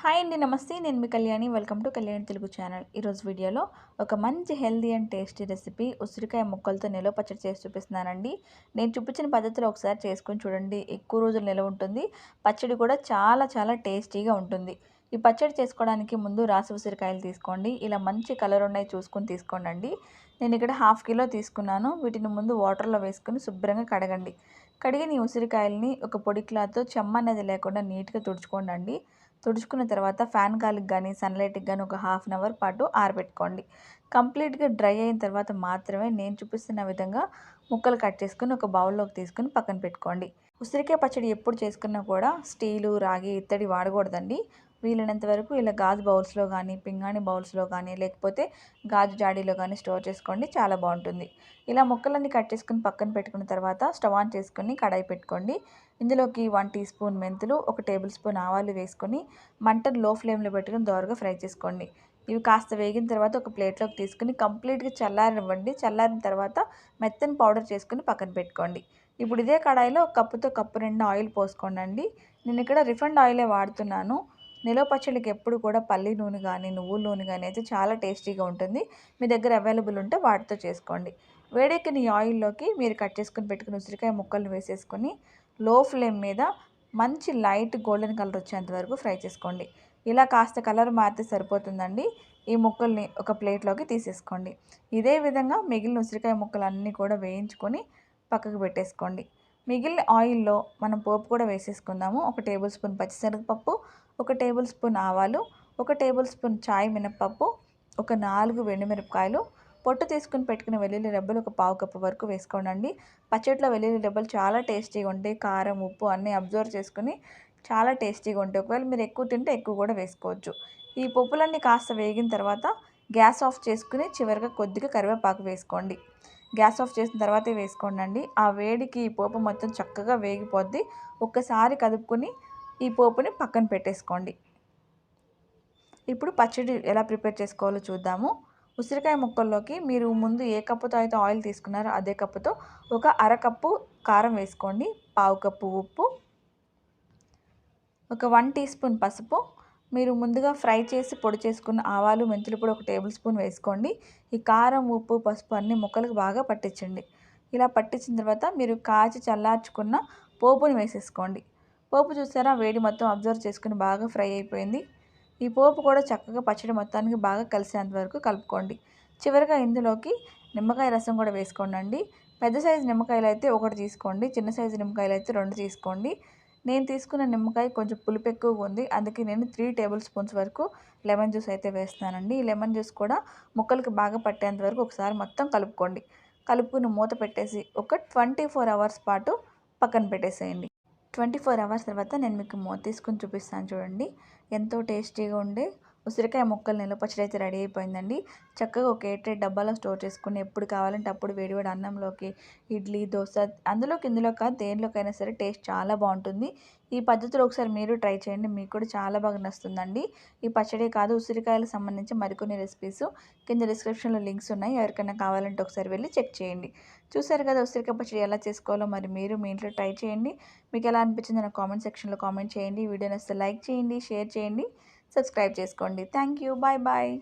Hi అండి నమస్తే. నేను మీ Kalyani. Welcome to Kalyani Telugu channel. ఈరోజు వీడియోలో ఒక మంచి హెల్దీ అండ్ టేస్టీ రెసిపీ ఉసిరికాయ ముక్కలతో నిలవ పచ్చడి చేసి చూపిస్తున్నానండి. నేను చూపించిన పద్ధతిలో ఒకసారి చేసుకొని చూడండి. ఎక్కువ రోజులు నిలవ ఉంటుంది. పచ్చడి కూడా చాలా చాలా టేస్టీగా ఉంటుంది. ఈ పచ్చడి చేసుకోవడానికి ముందు రాసి ఉసిరికాయలు తీసుకోండి. ఇలా మంచి కలర్ ఉన్నాయి చూసుకొని తీసుకోండి నేను ఇక్కడ హాఫ్ కిలో తీసుకున్నాను. వీటిని ముందు వాటర్లో వేసుకుని శుభ్రంగా కడగండి. కడిగిన ఈ ఒక పొడి క్లాత్తో చెమ్మ అనేది లేకుండా నీట్గా తుడుచుకోండి తుడుచుకున్న తర్వాత ఫ్యాన్ గాలికి కానీ సన్లైట్కి కానీ ఒక హాఫ్ అన్ అవర్ పాటు ఆరబెట్టుకోండి. కంప్లీట్గా డ్రై అయిన తర్వాత మాత్రమే నేను చూపిస్తున్న విధంగా ముక్కలు కట్ చేసుకుని ఒక బౌల్లోకి తీసుకుని పక్కన పెట్టుకోండి. ఉసిరికాయ పచ్చడి ఎప్పుడు చేసుకున్నా కూడా స్టీలు రాగి ఇత్తడి వాడకూడదండి. వీలైనంత వరకు ఇలా గాజు బౌల్స్లో కానీ పింగాణి బౌల్స్లో కానీ లేకపోతే గాజు జాడీలో కానీ స్టోర్ చేసుకోండి. చాలా బాగుంటుంది. ఇలా ముక్కలన్నీ కట్ చేసుకుని పక్కన పెట్టుకున్న తర్వాత స్టవ్ ఆన్ చేసుకుని కడాయి పెట్టుకోండి. ఇందులోకి వన్ టీ స్పూన్ మెంతులు ఒక టేబుల్ స్పూన్ ఆవాలు వేసుకొని మంటను లో ఫ్లేమ్లో పెట్టుకుని దోరగా ఫ్రై చేసుకోండి. ఇవి కాస్త వేగిన తర్వాత ఒక ప్లేట్లోకి తీసుకుని కంప్లీట్గా చల్లారనివ్వండి. చల్లారిన తర్వాత మెత్తని పౌడర్ చేసుకుని పక్కన పెట్టుకోండి. ఇప్పుడు ఇదే కడాయిలో ఒక కప్పుతో కప్పు రెండు ఆయిల్ పోసుకోండి నేను ఇక్కడ రిఫండ్ ఆయిలే వాడుతున్నాను. నిలవ పచ్చళ్ళకి ఎప్పుడు కూడా పల్లి నూనె కానీ నువ్వుల నూనె కానీ అయితే చాలా టేస్టీగా ఉంటుంది. మీ దగ్గర అవైలబుల్ ఉంటే వాటితో చేసుకోండి. వేడెక్కిన ఈ ఆయిల్లోకి మీరు కట్ చేసుకుని పెట్టుకుని ఉసిరికాయ ముక్కలు వేసేసుకొని లో ఫ్లేమ్ మీద మంచి లైట్ గోల్డెన్ కలర్ వచ్చేంత వరకు ఫ్రై చేసుకోండి. ఇలా కాస్త కలర్ మారితే సరిపోతుందండి. ఈ ముక్కల్ని ఒక ప్లేట్లోకి తీసేసుకోండి. ఇదే విధంగా మిగిలిన ఉసిరికాయ ముక్కలన్నీ కూడా వేయించుకొని పక్కకు పెట్టేసుకోండి. మిగిలిన ఆయిల్లో మనం పోపు కూడా వేసేసుకుందాము. ఒక టేబుల్ స్పూన్ పచ్చిశనగపప్పు ఒక టేబుల్ స్పూన్ ఆవాలు ఒక టేబుల్ స్పూన్ చాయ్ మినప్పప్పు ఒక నాలుగు మిరపకాయలు. పొట్టు తీసుకుని పెట్టుకున్న వెల్లుల్లి రెబ్బలు ఒక పావు కప్పు వరకు వేసుకోండి పచ్చడిలో వెల్లుల్లి రెబ్బలు చాలా టేస్టీగా ఉంటాయి. కారం ఉప్పు అన్నీ అబ్జర్వ్ చేసుకుని చాలా టేస్టీగా ఉంటాయి. ఒకవేళ మీరు ఎక్కువ తింటే ఎక్కువ కూడా వేసుకోవచ్చు. ఈ పప్పులన్నీ కాస్త వేగిన తర్వాత గ్యాస్ ఆఫ్ చేసుకుని చివరిగా కొద్దిగా కరివేపాకు వేసుకోండి. గ్యాస్ ఆఫ్ చేసిన తర్వాతే వేసుకోండి ఆ వేడికి ఈ పోపు మొత్తం చక్కగా వేగిపోద్ది. ఒక్కసారి కదుపుకొని ఈ పోపుని పక్కన పెట్టేసుకోండి. ఇప్పుడు పచ్చడి ఎలా ప్రిపేర్ చేసుకోవాలో చూద్దాము. ఉసిరికాయ ముక్కల్లోకి మీరు ముందు ఏ కప్పుతో అయితే ఆయిల్ తీసుకున్నారో అదే కప్పుతో ఒక అరకప్పు కారం వేసుకోండి. పావు కప్పు ఉప్పు ఒక వన్ టీ స్పూన్ పసుపు. మీరు ముందుగా ఫ్రై చేసి పొడి చేసుకున్న ఆవాలు మెంతులు పొడి ఒక టేబుల్ స్పూన్ వేసుకోండి. ఈ కారం ఉప్పు పసుపు అన్ని ముక్కలకు బాగా పట్టించండి. ఇలా పట్టించిన తర్వాత మీరు కాచి చల్లార్చుకున్న పోపుని వేసేసుకోండి. పోపు చూసారా? వేడి మొత్తం అబ్జర్వ్ చేసుకుని బాగా ఫ్రై అయిపోయింది. ఈ పోపు కూడా చక్కగా పచ్చడి మొత్తానికి బాగా కలిసేంత వరకు కలుపుకోండి. చివరిగా ఇందులోకి నిమ్మకాయ రసం కూడా వేసుకోండి పెద్ద సైజు నిమ్మకాయలు అయితే ఒకటి తీసుకోండి. చిన్న సైజు నిమ్మకాయలు అయితే రెండు తీసుకోండి. నేను తీసుకున్న నిమ్మకాయ కొంచెం పులుపు ఎక్కువగా ఉంది. అందుకే నేను త్రీ టేబుల్ స్పూన్స్ వరకు లెమన్ జ్యూస్ అయితే వేస్తున్నానండి. ఈ లెమన్ జ్యూస్ కూడా ముక్కలకి బాగా పట్టేంత వరకు ఒకసారి మొత్తం కలుపుకోండి. కలుపుకుని మూత పెట్టేసి ఒక ట్వంటీ ఫోర్ అవర్స్ పాటు పక్కన పెట్టేసేయండి. ట్వంటీ ఫోర్ అవర్స్ తర్వాత నేను మీకు మూత తీసుకుని చూపిస్తాను చూడండి. ఎంతో టేస్టీగా ఉండే ఉసిరికాయ ముక్కలు నిల్వ పచ్చడి అయితే రెడీ అయిపోయిందండి. చక్కగా ఒక ఎయిట్ డబ్బాలో స్టోర్ చేసుకుని ఎప్పుడు కావాలంటే అప్పుడు వేడివేడి అన్నంలోకి ఇడ్లీ దోశ అందులోకి ఇందులో కాదు దేనిలోకైనా సరే టేస్ట్ చాలా బాగుంటుంది. ఈ పద్ధతిలో ఒకసారి మీరు ట్రై చేయండి మీకు కూడా చాలా బాగా నస్తుందండి. ఈ పచ్చడి కాదు ఉసిరికాయలకు సంబంధించి మరికొన్ని రెసిపీస్ కింద డిస్క్రిప్షన్లో లింక్స్ ఉన్నాయి ఎవరికైనా కావాలంటే ఒకసారి వెళ్ళి చెక్ చేయండి. చూసారు కదా ఉసిరికాయ పచ్చడి ఎలా చేసుకోవాలో మరి మీరు మీ ఇంట్లో ట్రై చేయండి. మీకు ఎలా అనిపించింది నా కామెంట్ సెక్షన్లో కామెంట్ చేయండి. వీడియో నచ్చితే లైక్ చేయండి షేర్ చేయండి. సబ్స్క్రైబ్ చేసుకోండి. Thank you. Bye bye.